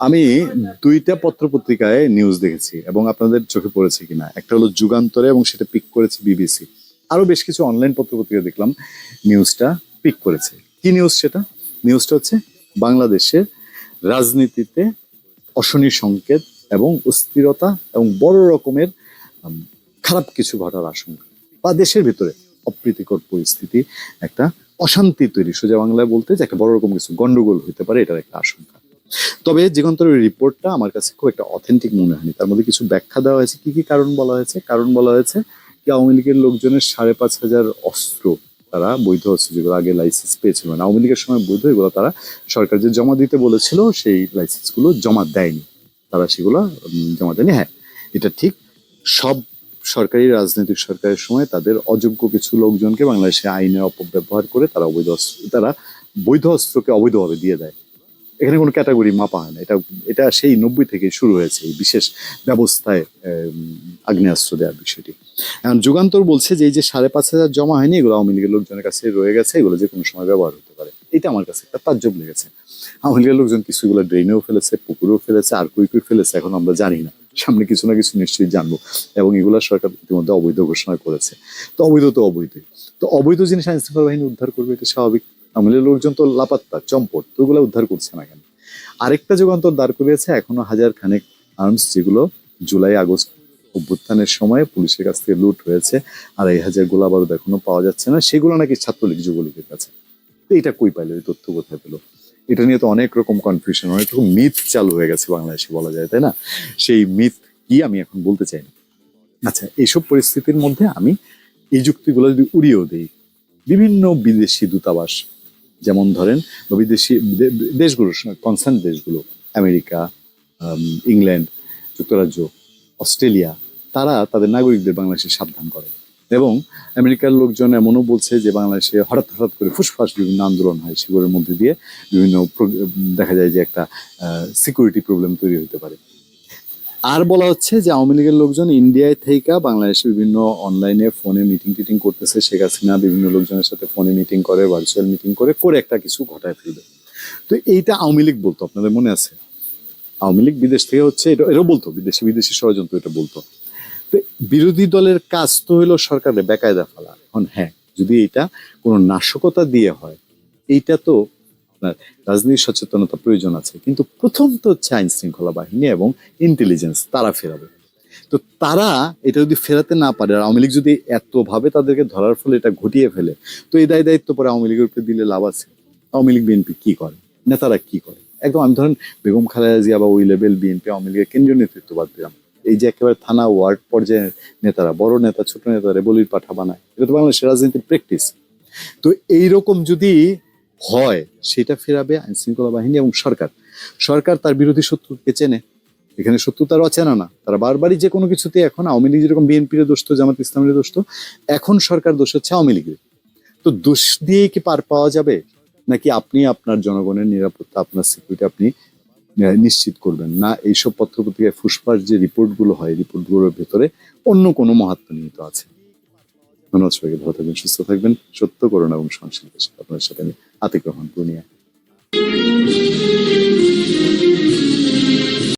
আমি দুইটা পত্র পত্রিকায় নিউজ দেখেছি এবং আপনাদের চোখে পড়েছে কিনা। একটা হলো যুগান্তরে এবং সেটা পিক করেছে বিবিসি আরও বেশ কিছু অনলাইন পত্রপত্রিকা দেখলাম নিউজটা পিক করেছে। কি নিউজ সেটা? নিউজটা হচ্ছে বাংলাদেশের রাজনীতিতে অশনি সংকেত এবং অস্থিরতা এবং বড় রকমের খারাপ কিছু ঘটার আশঙ্কা। বা দেশের ভিতরে অপ্রীতিকর পরিস্থিতি, একটা অশান্তি তৈরি। সোজা বাংলায় বলতে যে একটা বড় রকম কিছু গন্ডগোল হতে পারে, এটার একটা আশঙ্কা। তবে যুগান্তরের রিপোর্টটা আমার কাছে খুব একটা অথেন্টিক মনে হয়নি। তার মধ্যে কিছু ব্যাখ্যা দেওয়া হয়েছে। কি কি কারণ বলা হয়েছে? কারণ বলা হয়েছে কি আওয়ামী লীগের লোকজনের সাড়ে পাঁচ হাজার অস্ত্র তারা বৈধ অস্ত্র যেগুলো আগে লাইসেন্স পেয়েছিল মানে আওয়ামী লীগের সময় বৈধ এগুলো তারা সরকার যে জমা দিতে বলেছিল, সেই লাইসেন্সগুলো জমা দেয়নি। তারা সেগুলো জমা দেয়নি। হ্যাঁ এটা ঠিক। সব সরকারি রাজনৈতিক সরকারের সময় তাদের অযোগ্য কিছু লোকজনকে বাংলাদেশে আইনের অপব্যবহার করে তারা অবৈধ অস্ত্র, তারা বৈধ অস্ত্রকে অবৈধভাবে দিয়ে দেয়। এখানে কোনো ক্যাটাগরি মাপা হয় না। এটা এটা সেই নব্বই থেকে শুরু হয়েছে এই বিশেষ ব্যবস্থায় আগ্নেয়াস্ত্র দেওয়ার বিষয়টি। এখন যুগান্তর বলছে যে এই যে সাড়ে পাঁচ হাজার জমা হয়নি, এগুলো আওয়ামী লীগের লোকজনের কাছে রয়ে গেছে, এগুলো যে কোনো সময় ব্যবহার হতে পারে। এটা আমার কাছে একটা তাজ্জব লেগেছে। আওয়ামী লীগের লোকজন কিছু এগুলো ড্রেনেও ফেলেছে, পুকুরেও ফেলেছে, আর কুই কুই ফেলেছে এখন আমরা জানি না। সামনে কিছু না কিছু নিশ্চয়ই জানব। এবং এগুলো সরকার ইতিমধ্যে অবৈধ ঘোষণা করেছে। তো অবৈধ তো অবৈধই। তো অবৈধ জিনিস আইন শৃঙ্খলা বাহিনী উদ্ধার করবে, এটা স্বাভাবিক। আওয়ামী লীগের লোকজন তো লাপাত্তা, চম্পট তো ওগুলো উদ্ধার করছে না কেন? আরেকটা যুগান্তর দাঁড় করিয়েছে এখনও হাজার খানেক আর্মস যেগুলো জুলাই আগস্ট অভ্যুত্থানের সময় পুলিশের কাছ থেকে লুট হয়েছে। আর এই হাজার গোলা বারুদ এখনও পাওয়া যাচ্ছে না। সেগুলো নাকি ছাত্রলীগ যুবলীগের কাছে। তো এটা কই পাইলো? এই তথ্য কোথায় পেল? এটা নিয়ে তো অনেক রকম কনফিউশন অনেক রকম মিথ চালু হয়ে গেছে বাংলাদেশে বলা যায়, তাই না? সেই মিথ কি আমি এখন বলতে চাই না। আচ্ছা এইসব পরিস্থিতির মধ্যে আমি এই যুক্তিগুলো যদি উড়িয়েও দিই, বিভিন্ন বিদেশি দূতাবাস যেমন ধরেন, বিদেশি দে- দেশগুলো কনসার্ন দেশগুলো, আমেরিকা ইংল্যান্ড, যুক্তরাজ্য, অস্ট্রেলিয়া, তারা তাদের নাগরিকদের বাংলাদেশে সাবধান করে। এবং আমেরিকার লোকজন এমনও বলছে যে বাংলাদেশে হঠাৎ হঠাৎ করে ফুসফাস বিভিন্ন আন্দোলন হয় সেগুলোর মধ্যে দিয়ে, বিভিন্ন দেখা যায় যে একটা সিকিউরিটি প্রবলেম তৈরি হতে পারে। আর বলা হচ্ছে যে আওয়ামী লীগের লোকজন ইন্ডিয়ায় থেকে বাংলাদেশে বিভিন্ন অনলাইনে ফোনে মিটিং টিটিং করতেছে। শেখ হাসিনা বিভিন্ন লোকজনের সাথে ফোনে মিটিং করে ভার্চুয়াল মিটিং করে করে একটা কিছু ঘটায় ফেলবে। তো এইটা আওয়ামী লীগ বলতো, আপনাদের মনে আছে? আওয়ামী লীগ বিদেশ থেকে হচ্ছে, এটা এটাও বলতো, বিদেশি বিদেশি ষড়যন্ত্র এটা বলতো। তো বিরোধী দলের কাজ তো হলো সরকারের বেকায়দা ফেলা। এখন হ্যাঁ যদি এটা কোনো নাশকতা দিয়ে হয়, এইটা তো আপনার রাজনীতি সচেতনতা প্রয়োজন আছে। কিন্তু প্রথম তো হচ্ছে আইন শৃঙ্খলা বাহিনী এবং ইন্টেলিজেন্স তারা ফেরাবে। তো তারা এটা যদি ফেরাতে না পারে আর আওয়ামী লীগ যদি এতভাবে তাদেরকে ধরার ফলে এটা ঘটিয়ে ফেলে, তো এই দায় দায়িত্ব পরে আওয়ামী লীগের উপরে দিলে লাভ আছে। আওয়ামী লীগ বিএনপি কি করে? নেতারা কি করে? একদম আমি ধরেন বেগম খালেদা জিয়া বা ওই লেভেল বিএনপি আওয়ামী লীগের কেন্দ্রীয় নেতৃত্ব বাদ দিলাম। এই যে একেবারে থানা ওয়ার্ড পর্যায়ের নেতারা, বড় নেতা, ছোট নেতারা বলির পাঠা বানায়। এটা তো বাংলাদেশের রাজনীতির প্র্যাকটিস তো এইরকম যদি হয় সেটা ফেরাবে আইন শৃঙ্খলা বাহিনী এবং সরকার। সরকার তার বিরোধী শত্রুকে চেনে। এখানে শত্রু তার অচেনা না। তারা বারবারই যে কোনো কিছুতে এখন আওয়ামী লীগ যেরকম বিএনপির দোষত জামাত ইসলামের দোষত এখন সরকার দোষ হচ্ছে আওয়ামী লীগের। তো দোষ দিয়ে কি পার পাওয়া যাবে? নাকি আপনি আপনার জনগণের নিরাপত্তা, আপনার সিকিউরিটি আপনি নিশ্চিত করবেন? না, এইসব পত্রপত্রিকায় ফুসফাস যে রিপোর্টগুলো হয় রিপোর্টগুলোর ভেতরে অন্য কোনো মহাত্ম নিহিত আছে। ধন্যবাদ ভালো থাকবেন, সুস্থ থাকবেন। সত্য করুন এবং সহনশীলতার সাথে আপনার সাথে আমি আতিক রহমান, পূর্ণিয়া।